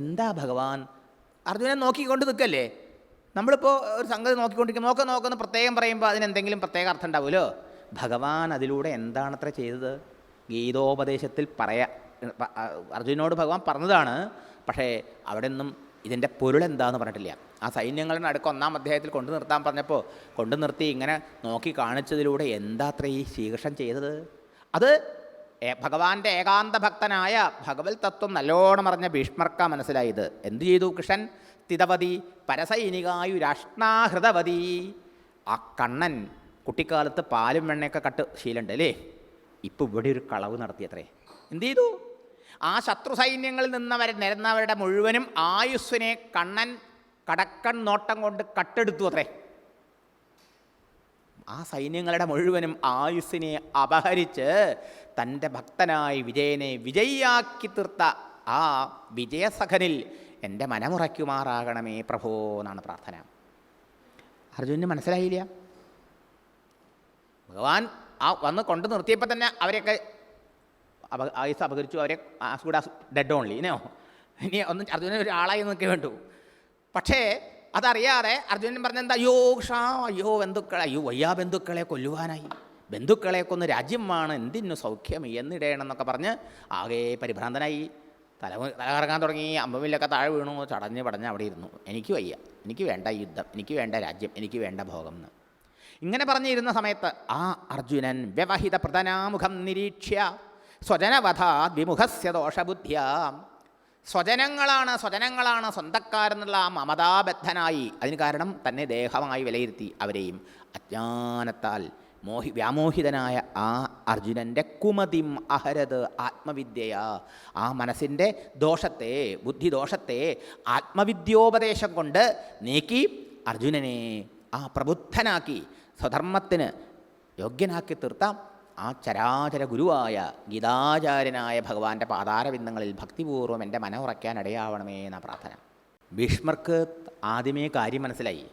എന്താ ഭഗവാൻ? അർജുനൻ നോക്കിക്കൊണ്ട് നിൽക്കല്ലേ? നമ്മളിപ്പോൾ ഒരു സംഗതി നോക്കിക്കൊണ്ടിരിക്കും നോക്ക നോക്കുന്ന പ്രത്യേകം പറയുമ്പോൾ അതിനെന്തെങ്കിലും പ്രത്യേക അർത്ഥം ഉണ്ടാവുമല്ലോ ഭഗവാൻ അതിലൂടെ എന്താണത്ര ചെയ്തത്? ഗീതോപദേശത്തിൽ പറയാ അർജുനോട് ഭഗവാൻ പറഞ്ഞതാണ്. പക്ഷേ അവിടെ നിന്നും ഇതിന്റെ പൊരുളെന്താന്ന് പറഞ്ഞിട്ടില്ല. ആ സൈന്യങ്ങളുടെ അടുക്ക ഒന്നാം അധ്യായത്തിൽ കൊണ്ടു നിർത്താൻ പറഞ്ഞപ്പോൾ കൊണ്ടു നിർത്തി ഇങ്ങനെ നോക്കി കാണിച്ചതിലൂടെ എന്താ അത്ര ഈ ശ്രീകൃഷ്ണൻ ചെയ്തത്? അത് ഭഗവാന്റെ ഏകാന്ത ഭക്തനായ ഭഗവത് തത്വം നല്ലോണം അറിഞ്ഞ ഭീഷ്മർക്ക മനസ്സിലായത്. എന്തു ചെയ്തു കൃഷ്ണൻ? പരസൈനികായു രാഷ്ട്രാഹൃതവതി. ആ കണ്ണൻ കുട്ടിക്കാലത്ത് പാലും വെണ്ണയൊക്കെ കട്ട് ശീലമുണ്ട് അല്ലേ? ഇപ്പോൾ ഇവിടെ ഒരു കളവ് നടത്തിയത്രേ. എന്തു ചെയ്തു? ആ ശത്രു സൈന്യങ്ങളിൽ നിന്നവർ നിരന്നവരുടെ മുഴുവനും ആയുസ്സിനെ കണ്ണൻ കടക്കൺ നോട്ടം കൊണ്ട് കട്ടെടുത്തു അത്രേ. ആ സൈന്യങ്ങളുടെ മുഴുവനും ആയുസ്സിനെ അപഹരിച്ച് തന്റെ ഭക്തനായി വിജയനെ വിജയിയാക്കി തീർത്ത ആ വിജയസഖനിൽ എന്റെ മനമുറയ്ക്കുമാറാകണമേ പ്രഭോ എന്നാണ് പ്രാർത്ഥന അർജുനന് മനസ്സിലായില്ല ഭഗവാൻ ആ വന്ന് കൊണ്ടു നിർത്തിയപ്പോൾ തന്നെ അവരെയൊക്കെ അപ ആയുസ് അപകരിച്ചു അവരെ as good as dead only ഇനോ ഇനി ഒന്നും അർജുനൻ ഒരാളായി നിൽക്കേ വേണ്ടു പക്ഷേ അതറിയാതെ അർജുനൻ പറഞ്ഞെന്താ അയ്യോ ഷാ അയ്യോ ബന്ധുക്കളെ അയ്യോ വയ്യാ ബന്ധുക്കളെ കൊല്ലുവാനായി. ബന്ധുക്കളെ കൊന്ന് രാജ്യമാണ് എന്തിനു സൗഖ്യം എന്നിടേണമെന്നൊക്കെ പറഞ്ഞ് ആകെ പരിഭ്രാന്തനായി. തല തലകറങ്ങാൻ തുടങ്ങി അമ്പമില്ലൊക്കെ താഴെ വീണു ചടഞ്ഞ് പടഞ്ഞ് അവിടെ ഇരുന്നു. എനിക്ക് വയ്യ. എനിക്ക് വേണ്ട യുദ്ധം എനിക്ക് വേണ്ട രാജ്യം എനിക്ക് വേണ്ട ഭോഗം എന്ന് ഇങ്ങനെ പറഞ്ഞിരുന്ന സമയത്ത് ആ അർജുനൻ വ്യവഹിത പ്രധാനാമുഖം നിരീക്ഷ്യ. സ്വജനവധാ വിമുഖസ്യ ദോഷബുദ്ധ്യ. സ്വജനങ്ങളാണ് സ്വജനങ്ങളാണ് സ്വന്തക്കാരെന്നുള്ള ആ മമതാബദ്ധനായി അതിന് കാരണം തന്നെ ദേഹമായി വിലയിരുത്തി അവരെയും അജ്ഞാനത്താൽ മോഹി വ്യാമോഹിതനായ ആ അർജുനന്റെ കുമതിം അഹരത് ആത്മവിദ്യയ. ആ മനസ്സിന്റെ ദോഷത്തെ ബുദ്ധിദോഷത്തെ ആത്മവിദ്യോപദേശം കൊണ്ട് നീക്കി അർജുനനെ ആ പ്രബുദ്ധനാക്കി സ്വധർമ്മത്തിന് യോഗ്യനാക്കി തീർത്ത. ആ ചരാചര ഗുരുവായ ഗീതാചാര്യനായ ഭഗവാന്റെ പാതാരബിന്ദങ്ങളിൽ ഭക്തിപൂർവം എന്റെ മനം ഉറയ്ക്കാൻ ഇടയാവണമേ എന്ന പ്രാർത്ഥന. ഭീഷ്മർക്ക് ആദ്യമേ കാര്യം മനസ്സിലായി.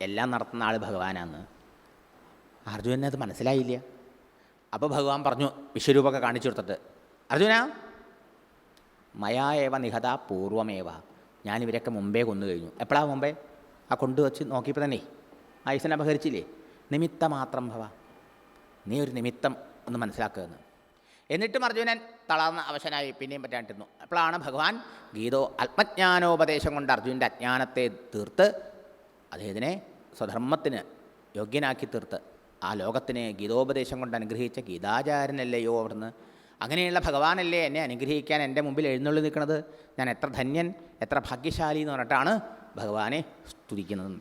എല്ലാം നടത്തുന്ന ആൾ ഭഗവാനാണ് അർജുനന് അത് മനസ്സിലായില്ല. അപ്പോൾ ഭഗവാൻ പറഞ്ഞു വിശ്വരൂപമൊക്കെ കാണിച്ചു കൊടുത്തിട്ട് അർജുന മയായേവ നിഹത പൂർവമേവ. ഞാനിവരൊക്കെ മുമ്പേ കൊന്നു കഴിഞ്ഞു. എപ്പോഴാണ് മുമ്പേ? ആ കൊണ്ടുവച്ച് നോക്കിയപ്പോൾ തന്നെ. ആയുസനെ അപഹരിച്ചില്ലേ? നിമിത്തമാത്രം ഭവ. നീ ഒരു നിമിത്തം ഒന്ന് മനസ്സിലാക്കുകയെന്ന് എന്നിട്ടും അർജുനൻ തളർന്ന അവശനായി പിന്നെയും പറ്റാണ്ടിരുന്നു അപ്പോഴാണ് ഭഗവാൻ ഗീതോ ആത്മജ്ഞാനോപദേശം കൊണ്ട് അർജുനന്റെ അജ്ഞാനത്തെ തീർത്ത് അദ്ദേഹത്തിനെ സ്വധർമ്മത്തിന് യോഗ്യനാക്കി തീർത്ത് ആ ലോകത്തിനെ ഗീതോപദേശം കൊണ്ട് അനുഗ്രഹിച്ച ഗീതാചാരനല്ലയോ അവിടുന്ന്. അങ്ങനെയുള്ള ഭഗവാനല്ലേ എന്നെ അനുഗ്രഹിക്കാൻ എന്റെ മുമ്പിൽ എഴുന്നള്ളി നിൽക്കുന്നത്. ഞാൻ എത്ര ധന്യൻ എത്ര ഭാഗ്യശാലി എന്ന് പറഞ്ഞിട്ടാണ് ഭഗവാനെ സ്തുതിക്കുന്നത്.